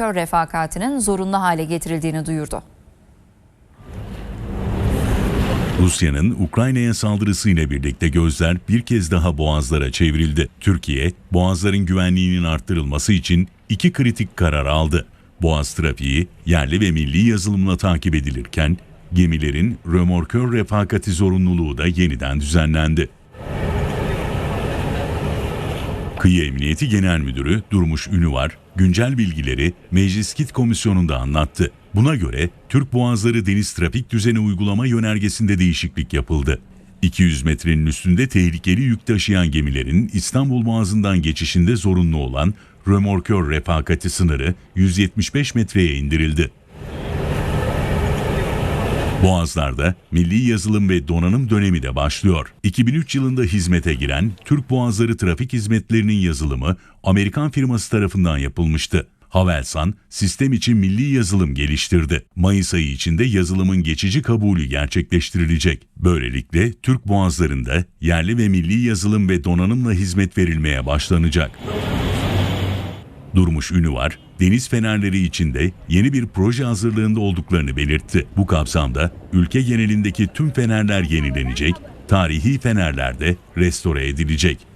römorkör refakatinin zorunlu hale getirildiğini duyurdu. Rusya'nın Ukrayna'ya saldırısıyla birlikte gözler bir kez daha boğazlara çevrildi. Türkiye, boğazların güvenliğinin arttırılması için iki kritik karar aldı. Boğaz trafiği yerli ve milli yazılımla takip edilirken gemilerin römorkör refakati zorunluluğu da yeniden düzenlendi. Kıyı Emniyeti Genel Müdürü Durmuş Ünüvar, güncel bilgileri Meclis Kit Komisyonu'nda anlattı. Buna göre Türk Boğazları Deniz Trafik Düzeni uygulama yönergesinde değişiklik yapıldı. 200 metrenin üstünde tehlikeli yük taşıyan gemilerin İstanbul Boğazı'ndan geçişinde zorunlu olan römorkör refakati sınırı 175 metreye indirildi. Boğazlarda milli yazılım ve donanım dönemi de başlıyor. 2003 yılında hizmete giren Türk Boğazları Trafik Hizmetlerinin yazılımı Amerikan firması tarafından yapılmıştı. Havelsan, sistem için milli yazılım geliştirdi. Mayıs ayı içinde yazılımın geçici kabulü gerçekleştirilecek. Böylelikle Türk boğazlarında yerli ve milli yazılım ve donanımla hizmet verilmeye başlanacak. Durmuş Ünüvar, deniz fenerleri içinde yeni bir proje hazırlığında olduklarını belirtti. Bu kapsamda ülke genelindeki tüm fenerler yenilenecek, tarihi fenerler de restore edilecek.